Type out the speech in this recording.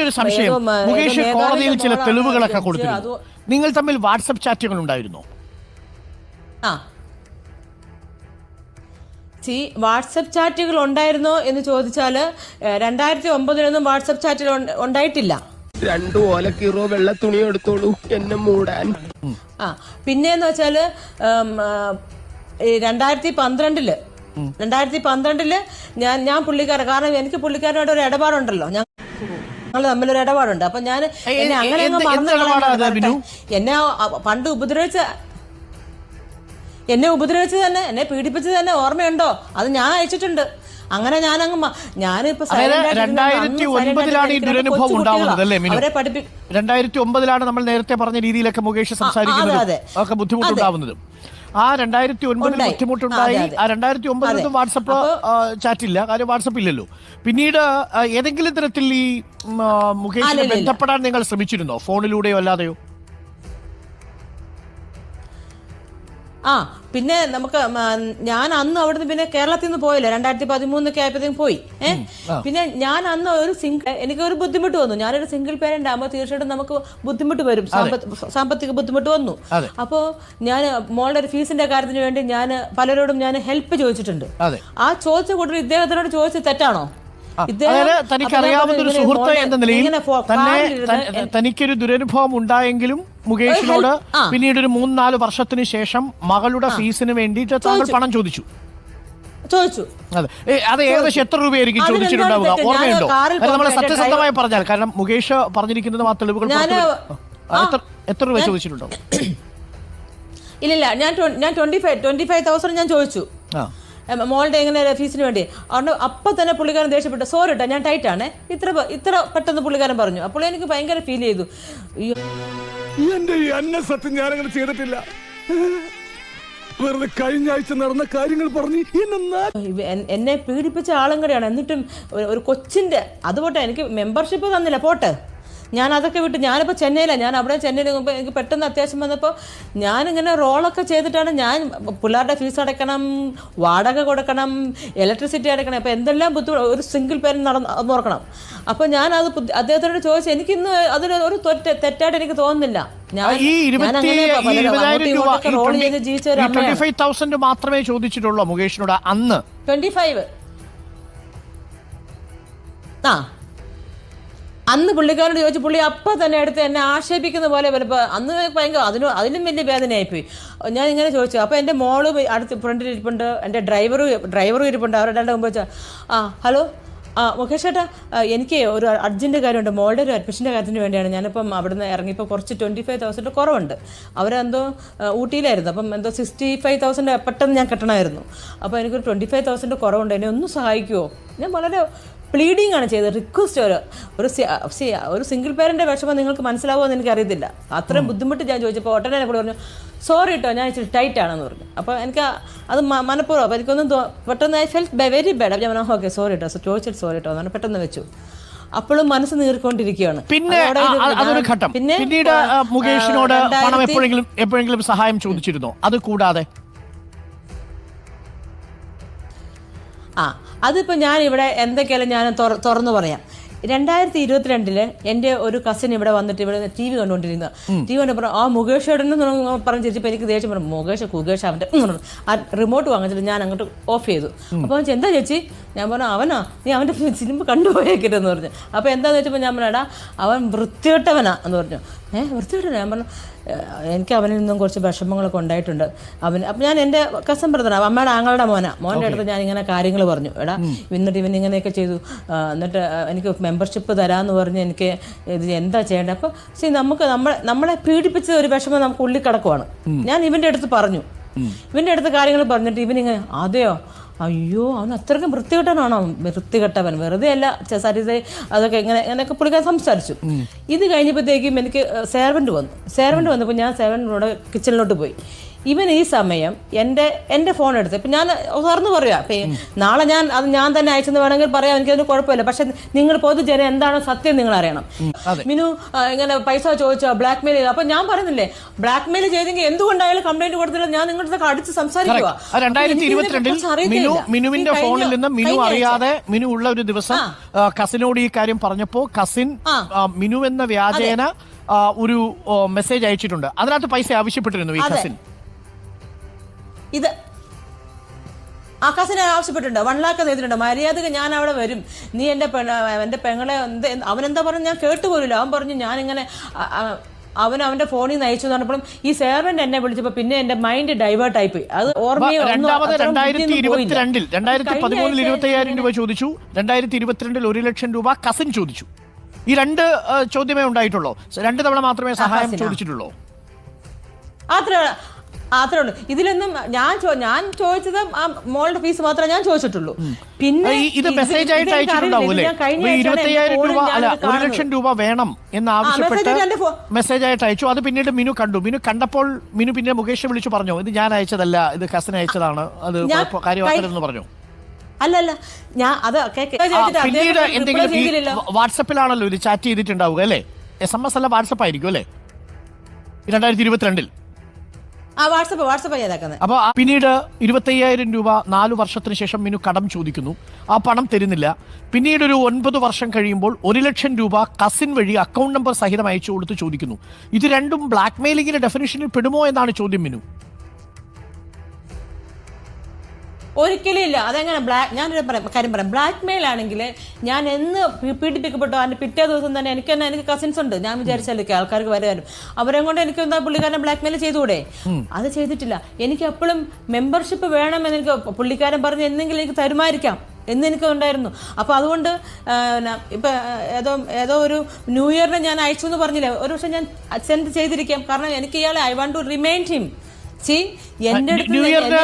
എന്റെ ഒരു സംശയം. മുകേഷ് കോടതിയിൽ ചില തെളിവുകളൊക്കെ. കൊടുത്തിരുന്നു. നിങ്ങൾ തമ്മിൽ വാട്സപ്പ് ചാറ്റുകൾ ഉണ്ടായിരുന്നു? ആ. വാട്സപ്പ് ചാറ്റുകൾ ഉണ്ടായിരുന്നോ എന്ന് ചോദിച്ചാൽ രണ്ടായിരത്തി ഒമ്പതിലൊന്നും വാട്സപ്പ് ചാറ്റുകൾ ഉണ്ട- ഉണ്ടായിട്ടില്ല. രണ്ടു ഓലക്കീറോ വെള്ള തുണി എടുത്തോളൂ എന്നെ മൂടാൻ. ആ. പിന്നെന്ന് വെച്ചാൽ രണ്ടായിരത്തി പന്ത്രണ്ടിൽ രണ്ടായിരത്തി പന്ത്രണ്ടിൽ ഞാൻ ഞാൻ പുള്ളിക്കാരൻ കാരണം എനിക്ക് പുള്ളിക്കാരനോട് ഒരു ഇടപാടുണ്ടല്ലോ. ഞാൻ ഞങ്ങൾ തമ്മിലൊരു ഇടപാടുണ്ട്. അപ്പൊ ഞാൻ എന്നെ അങ്ങനെ അങ്ങ് എന്ത്- മറന്നു എന്ത് ഇടപാടാ കളയാനാണ് അത്, ബിനു? എന്നെ പണ്ട് ഉപദ്രവിച്ച എന്നെ ഉപദ്രവിച്ചത് തന്നെ എന്നെ പീഡിപ്പിച്ചത് തന്നെ ഓർമ്മയുണ്ടോ? അത് ഞാൻ അയച്ചിട്ടുണ്ട്. അങ്ങനെ ഞാൻ അങ്ങ് ഞാനിപ്പോ silent രണ്ടായിരത്തി silent ഒൻപതിലാണ് ഈ ദുരനുഭവം കൊച്ചു ഉണ്ടാവുന്നത് അല്ലേ മിനു? അവരെ പഠിപ്പി രണ്ടായിരത്തി ഒമ്പതിലാണ് നമ്മൾ നേരത്തെ പറഞ്ഞ രീതിയിലൊക്കെ മുകേഷ് സംസാരിക്കുന്നത് അതെ. ഒക്കെ ബുദ്ധിമുട്ടുണ്ടാവുന്നതും. ആ രണ്ടായിരത്തി ഒൻപതിൽ. ബുദ്ധിമുട്ടുണ്ടായി. ആ രണ്ടായിരത്തി ഒമ്പതിലൊന്നും. വാട്സപ്പ് ചാറ്റ് ഇല്ല കാര്യം വാട്സപ്പ് ഇല്ലല്ലോ പിന്നീട് ഏതെങ്കിലും തരത്തിൽ ഈ മുകേഷിനെ ബന്ധപ്പെടാൻ നിങ്ങൾ ശ്രമിച്ചിരുന്നോ ഫോണിലൂടെയോ അല്ലാതെയോ ആ പിന്നെ നമുക്ക് ഞാൻ അന്ന് അവിടുന്ന് പിന്നെ കേരളത്തിൽ നിന്ന് പോയില്ല. രണ്ടായിരത്തി പതിമൂന്നൊക്കെ ആയപ്പോഴത്തേക്കും പോയി. ഏഹ് പിന്നെ ഞാൻ അന്ന് ഒരു സിംഗിൾ എനിക്ക് ഒരു ബുദ്ധിമുട്ട് വന്നു. ഞാനൊരു സിംഗിൾ പേരന്റ് ആകുമ്പോൾ തീർച്ചയായിട്ടും നമുക്ക് ബുദ്ധിമുട്ട് വരും. സാമ്പത്തിക ബുദ്ധിമുട്ട് വന്നു. അപ്പോ അപ്പോൾ ഞാൻ മോളുടെ ഒരു ഫീസിന്റെ കാര്യത്തിന് വേണ്ടി ഞാൻ പലരോടും ഞാൻ ഹെൽപ്പ് ചോദിച്ചിട്ടുണ്ട്. ആ ചോദിച്ച കൂടുതൽ ഇദ്ദേഹത്തിനോട് ചോദിച്ചത് തെറ്റാണോ? അതായത് തനിക്ക് അറിയാവുന്ന ഒരു സുഹൃത്ത് എന്ന നിലയിൽ തന്നെ തനിക്കൊരു ദുരനുഭവം ഉണ്ടായെങ്കിലും മുകേഷിനോട് പിന്നീട് ഒരു മൂന്ന് നാല് വർഷത്തിന് ശേഷം മകളുടെ ഫീസിന് വേണ്ടിയിട്ട് താങ്കൾ പണം ചോദിച്ചു. ചോദിച്ചു. അതെ. അത് ഏകദേശം എത്ര രൂപയായിരിക്കും ചോദിച്ചിട്ടുണ്ടാവുക? ഓർമ്മയുണ്ടോ? നമ്മളെ സത്യസന്ധമായി പറഞ്ഞാൽ കാരണം മുകേഷ് പറഞ്ഞിരിക്കുന്നത് ആ തെളിവുകൾ എത്ര രൂപ ചോദിച്ചിട്ടുണ്ടോ? ഇല്ലില്ല ഞാൻ ഞാൻ twenty five twenty five thousand ഞാൻ ചോദിച്ചു മോളുടെ എങ്ങനെ ഫീസിന് വേണ്ടി? അതുകൊണ്ട് അപ്പം തന്നെ പുള്ളിക്കാരൻ ദേഷ്യപ്പെട്ടു. സോറി കേട്ടോ ഞാൻ ടൈറ്റാണ് ആണ്. ഇത്ര ഇത്ര പെട്ടെന്ന് പുള്ളിക്കാരൻ പറഞ്ഞു. അപ്പോൾ എനിക്ക് ഭയങ്കര ഫീൽ ചെയ്തു. എന്റെ ഈ അന്ന സത്യം ഞാനങ്ങനെ ചെയ്തിട്ടില്ല. വെറുതെ കഴിഞ്ഞ ആഴ്ച നടന്ന കാര്യങ്ങൾ പറഞ്ഞു എന്നെ പീഡിപ്പിച്ച ആളും കൂടെയാണ്. എന്നിട്ടും ഒരു- കൊച്ചിന്റെ അതുപോട്ടെ എനിക്ക് മെമ്പർഷിപ്പ് തന്നില്ല. പോട്ടെ. ഞാൻ അതൊക്കെ വിട്ട് ഞാനിപ്പോൾ ചെന്നൈയിലാണ് ഞാൻ അവിടെ ചെന്നൈയിൽ എനിക്ക് പെട്ടെന്ന് അത്യാവശ്യം വന്നപ്പോൾ ഞാനിങ്ങനെ റോളൊക്കെ ചെയ്തിട്ടാണ് ഞാൻ പിള്ളേരുടെ ഫീസ് അടയ്ക്കണം വാടക കൊടുക്കണം ഇലക്ട്രിസിറ്റി അടയ്ക്കണം. അപ്പോൾ എന്തെല്ലാം ബുദ്ധിമുട്ട് ഒരു സിംഗിൾ പേരൻ നടന്ന് നോക്കണം അപ്പോൾ ഞാൻ അത് അദ്ദേഹത്തോട് ചോദിച്ചു എനിക്കിന്ന് അതിന് ഒരു തെറ്റ് തെറ്റായിട്ട് എനിക്ക് തോന്നുന്നില്ല. മാത്രമേ ചോദിച്ചിട്ടുള്ളൂ മുകേഷിനോട് അന്ന്. ട്വന്റി ഫൈവ് ആ. അന്ന് പുള്ളിക്കാരോട് ചോദിച്ചു പുള്ളി അപ്പം തന്നെ എടുത്ത് എന്നെ ആക്ഷേപിക്കുന്ന പോലെ വലപ്പോൾ അന്ന് ഭയങ്കര അതിന് അതിലും വലിയ വേദനയായിപ്പോയി. ഞാൻ ഇങ്ങനെ ചോദിച്ചു അപ്പോൾ എന്റെ മോൾ അടുത്ത് ഫ്രണ്ടിൽ ഇരിപ്പുണ്ട് എന്റെ ഡ്രൈവറും ഡ്രൈവറും ഇരിപ്പുണ്ട് അവരുടെ മുമ്പ് വെച്ചാൽ ആ ഹലോ ആ മുഖേഷ് ചേട്ടാ എനിക്ക് ഒരു അർജന്റ് കാര്യമുണ്ട് മോളുടെ ഒരു അഡ്മിഷന്റെ കാര്യത്തിന് വേണ്ടിയാണ്. ഞാനിപ്പം അവിടുന്ന് ഇറങ്ങിയപ്പോൾ കുറച്ച് ട്വന്റി ഫൈവ് തൗസൻഡ് കുറവുണ്ട്. അവരെന്തോ ഊട്ടിയിലായിരുന്നു അപ്പം എന്തോ സിക്സ്റ്റി ഫൈവ് തൗസൻഡ് പെട്ടെന്ന് ഞാൻ കെട്ടണമായിരുന്നു. അപ്പോൾ എനിക്കൊരു ട്വന്റി ഫൈവ് തൗസൻഡ് കുറവുണ്ട് എന്നെ ഒന്ന് സഹായിക്കുമോ ഞാൻ വളരെ പ്ലീഡിങ് ആണ് ചെയ്തത്. റിക്വസ്റ്റ് ഒരു ഒരു ഒരു സിംഗിൾ പേരന്റെ വിഷമം നിങ്ങൾക്ക് മനസ്സിലാവുമോ എന്ന് എനിക്കറിയത്തില്ല അത്രയും ബുദ്ധിമുട്ട് ഞാൻ ചോദിച്ചപ്പോൾ ഉടനെ കൂടെ പറഞ്ഞു സോറി കേട്ടോ ഞാൻ ഇച്ചിരി ടൈറ്റ് ആണെന്ന് പറഞ്ഞു. അപ്പോൾ എനിക്ക് അത് മനഃപൂർവം അപ്പോൾ എനിക്കൊന്നും പെട്ടെന്ന് ഐ ഫെൽറ്റ് വെരി ബാഡ് അപ്പോൾ ഞാൻ ഓക്കെ സോറി കേട്ടോ സോ ചോദിച്ചിട്ട് സോറി കേട്ടോ എന്ന് പെട്ടെന്ന് വെച്ചു. അപ്പോഴും മനസ്സ് നീർക്കൊണ്ടിരിക്കുകയാണ് പിന്നെ അതൊരു ഘട്ടം. പിന്നെ പിന്നീട് മുകേഷിനോട് പണം എപ്പോഴെങ്കിലും എപ്പോഴെങ്കിലും സഹായം ചോദിച്ചിരുന്നോ? അത് കൂടാതെ ആ അതിപ്പോൾ ഞാൻ ഇവിടെ എന്തൊക്കെയാലും ഞാൻ തുറന്നു പറയാം. രണ്ടായിരത്തി ഇരുപത്തിരണ്ടിൽ എന്റെ ഒരു കസിൻ ഇവിടെ വന്നിട്ട് ഇവിടെ ടി വി കണ്ടുകൊണ്ടിരുന്നത് ടി വി കണ്ടപ്പോൾ ആ മുകേഷ് ഏടൻ പറഞ്ഞ് ചിരിച്ചപ്പോൾ എനിക്ക് ദേഷ്യം പറഞ്ഞു മുകേഷ് കുകേഷ് അവന്റെ ആ റിമോട്ട് വാങ്ങിച്ചിട്ട് ഞാൻ അങ്ങോട്ട് ഓഫ് ചെയ്തു. അപ്പോൾ അവൻ എന്താ ചേച്ചി? ഞാൻ പറഞ്ഞു അവനാ. നീ അവന്റെ സിനിമ കണ്ടുപോയേക്കരുതെന്ന് പറഞ്ഞു. അപ്പോൾ എന്താണെന്ന് വെച്ചപ്പോൾ ഞാൻ പറഞ്ഞാടാ അവൻ വൃത്തികെട്ടവനാ എന്ന് പറഞ്ഞു. ഏഹ് വൃത്തികെട്ടവനാ? ഞാൻ പറഞ്ഞു "ഏഹ്, എനിക്ക് അവനിൽ നിന്നും കുറച്ച് വിഷമങ്ങളൊക്കെ ഉണ്ടായിട്ടുണ്ട്. അവൻ അപ്പം ഞാൻ എന്റെ കസം ബ്രദറാണ് അമ്മയുടെ ആങ്ങളുടെ മോനാ. മോന്റെ അടുത്ത് ഞാൻ ഇങ്ങനെ കാര്യങ്ങൾ പറഞ്ഞു. എടാ എന്നിട്ട് ഇവൻ ഇങ്ങനെയൊക്കെ ചെയ്തു. എന്നിട്ട് എനിക്ക് മെമ്പർഷിപ്പ് തരാമെന്ന് പറഞ്ഞ് എനിക്ക് ഇത് എന്താ ചെയ്യേണ്ടത്? അപ്പോൾ ശരി നമുക്ക് നമ്മളെ നമ്മളെ പീഡിപ്പിച്ച ഒരു വിഷമം നമുക്ക് ഉള്ളിൽ കിടക്കുവാണ്. ഞാൻ ഇവന്റെ അടുത്ത് പറഞ്ഞു. ഇവന്റെ അടുത്ത് കാര്യങ്ങൾ പറഞ്ഞിട്ട് ഇവനിങ്ങനെ അതെയോ അയ്യോ അവൻ അത്രയ്ക്കും വൃത്തികെട്ടവനാണോ? വൃത്തികെട്ടവൻ വെറുതെ അല്ല സരിത അതൊക്കെ ഇങ്ങനെ ഇങ്ങനെയൊക്കെ പുള്ളിക്കാൻ സംസാരിച്ചു. ഇത് കഴിഞ്ഞപ്പോഴത്തേക്കും എനിക്ക് സേർവന്റ് വന്നു. സേർവന്റ് വന്നപ്പോൾ ഞാൻ സേർവന്റിനോട് കിച്ചണിലോട്ട് പോയി. ഇവൻ ഈ സമയം എന്റെ എന്റെ ഫോൺ എടുത്ത്. ഇപ്പം ഞാൻ തുറന്നു പറയാം. ഇപ്പം നാളെ ഞാൻ അത് ഞാൻ തന്നെ അയച്ചെന്ന് വേണമെങ്കിൽ പറയാം. എനിക്കതിന് കുഴപ്പമില്ല. പക്ഷെ നിങ്ങൾ പൊതുജനം എന്താണോ സത്യം നിങ്ങൾ അറിയണം. മിനു ഇങ്ങനെ പൈസ ചോദിച്ചോ ബ്ലാക്ക് മെയിൽ ചെയ്തു. അപ്പൊ ഞാൻ പറയുന്നില്ലേ ബ്ലാക്ക് മെയിൽ ചെയ്തെങ്കിൽ എന്തുകൊണ്ടായാലും കംപ്ലൈന്റ് കൊടുത്തില്ല? ഞാൻ നിങ്ങളുടെ അടുത്ത് അടിച്ച് സംസാരിക്കുക രണ്ടായിരത്തി ഇരുപത്തിരണ്ടിൽ മിനു മിനുവിന്റെ ഫോണിൽ നിന്ന് മിനു അറിയാതെ മിനു ഉള്ള ഒരു ദിവസം കസിനോട് ഈ കാര്യം പറഞ്ഞപ്പോ കസിൻ മിനു എന്ന വ്യാജേന ഒരു മെസ്സേജ് അയച്ചിട്ടുണ്ട്. അതിനകത്ത് പൈസ ആവശ്യപ്പെട്ടിരുന്നു ഈ കസിൻ. ഇത് ആ കസിനെ ആവശ്യപ്പെട്ടിട്ടുണ്ട് വൺ ലാക്ക് ചെയ്തിട്ടുണ്ട് മര്യാദയ്ക്ക് ഞാൻ അവിടെ വരും. നീ എന്റെ പെണ്ണ എന്റെ പെങ്ങളെ എന്ത് അവനെന്താ പറഞ്ഞു ഞാൻ കേട്ടുപോലില്ല അവൻ പറഞ്ഞു ഞാനിങ്ങനെ അവൻ അവന്റെ ഫോണിൽ നിന്ന് അയച്ചു പറഞ്ഞപ്പോഴും ഈ സേവന്റ് എന്നെ വിളിച്ചപ്പോ പിന്നെ എന്റെ മൈൻഡ് ഡൈവേർട്ട് പോയി അത് ഓർമ്മയിൽ രണ്ടായിരത്തി പതിമൂന്നിൽ ഇരുപത്തി അയ്യായിരം രൂപ ചോദിച്ചു. രണ്ടായിരത്തി ഇരുപത്തിരണ്ടിൽ ഒരു ലക്ഷം രൂപ കസിൻ ചോദിച്ചു. ഈ രണ്ട് ചോദ്യമേ ഉണ്ടായിട്ടുള്ളൂ. രണ്ട് തവണ മാത്രമേ സഹായം ചോദിച്ചിട്ടുള്ളൂ. അത്ര അത്രേ ഉള്ളൂ ഇതിലൊന്നും ഞാൻ ഞാൻ ചോദിച്ചത് ആ മോളുടെ ഫീസ് മാത്രമേ ഞാൻ ചോദിച്ചിട്ടുള്ളൂ. പിന്നെ ഇത് മെസ്സേജ് ആയിട്ട് ഇതെനിക്ക് അയച്ചിട്ടുണ്ടാവും അറിയില്ല. അല്ലേ? ഇത് ഞാൻ കഴിഞ്ഞ ഈ ആഴ്ചയാണ് ഇരുപത്തയ്യായിരം എന്റെ രൂപ അല്ല ഞാനത് ഒരു ലക്ഷം രൂപ വേണം എന്ന് ആവശ്യപ്പെട്ട് മെസ്സേജ് ആയിട്ട് അയച്ചു. അത് പിന്നീട് മിനു കണ്ടു. മിനു കണ്ടപ്പോൾ മിനു പിന്നെ മുകേഷ് വിളിച്ചു പറഞ്ഞു ഇത് ഞാൻ അയച്ചതല്ല ഇത് ഹസൻ അയച്ചതാണ്. അത് കാര്യമാക്കരുതെന്ന് പറഞ്ഞു. അല്ല അല്ല. ഞാൻ അത് പിന്നീട് എന്തെങ്കിലും. വാട്സപ്പിലാണല്ലോ ഇത് ചാറ്റ് ചെയ്തിട്ടുണ്ടാവുക അല്ലേ? എസ് എം എസ് അല്ല വാട്സപ്പ് ആയിരിക്കും അല്ലേ? രണ്ടായിരത്തി ഇരുപത്തിരണ്ടിൽ. ആ വാട്സപ്പ് വാട്സപ്പ് ആ പിന്നീട് ഇരുപത്തയ്യായിരം രൂപ നാലു വർഷത്തിന് ശേഷം മിനു കടം ചോദിക്കുന്നു. ആ പണം തരുന്നില്ല. പിന്നീട് ഒരു ഒൻപത് വർഷം കഴിയുമ്പോൾ ഒരു ലക്ഷം രൂപ കസിൻ വഴി അക്കൗണ്ട് നമ്പർ സഹിതം അയച്ചു കൊടുത്ത് ചോദിക്കുന്നു. ഇത് രണ്ടും ബ്ലാക്ക് മെയിലിംഗിന്റെ ഡെഫിനേഷനിൽ പെടുമോ എന്നാണ് ചോദ്യം മിനു. ഒരിക്കലും ഇല്ല. അതെങ്ങനെ ബ്ലാക്ക് ഞാനൊരു പറയാം കാര്യം പറയാം. ബ്ലാക്ക് മെയിൽ ആണെങ്കിൽ ഞാൻ എന്ന് പീഡിപ്പിക്കപ്പെട്ടു? അതിന്റെ പിറ്റേ ദിവസം തന്നെ എനിക്ക് തന്നെ എനിക്ക് കസിൻസ് ഉണ്ട്. ഞാൻ വിചാരിച്ചല്ലേ ആൾക്കാർക്ക് വരെ വരും അവരെ കൊണ്ട് എനിക്ക് എന്താ പുള്ളിക്കാരനെ ബ്ലാക്ക് മെയിൽ ചെയ്തുകൂടെ അത് ചെയ്തിട്ടില്ല. എനിക്ക് എപ്പോഴും മെമ്പർഷിപ്പ് വേണമെന്ന് എനിക്ക് പുള്ളിക്കാരൻ പറഞ്ഞ് എന്തെങ്കിലും എനിക്ക് തരുമായിരിക്കാം എന്ന് എനിക്ക് ഉണ്ടായിരുന്നു അപ്പോൾ അതുകൊണ്ട് ഇപ്പൊ ഏതോ ഏതോ ഒരു ന്യൂ ഇയറിന് ഞാൻ അയച്ചു എന്ന് പറഞ്ഞില്ലേ? ഒരു പക്ഷെ ഞാൻ സെൻഡ് ചെയ്തിരിക്കാം. കാരണം എനിക്ക് ഇയാളെ I want to remind him see എന്റെ അടുത്ത്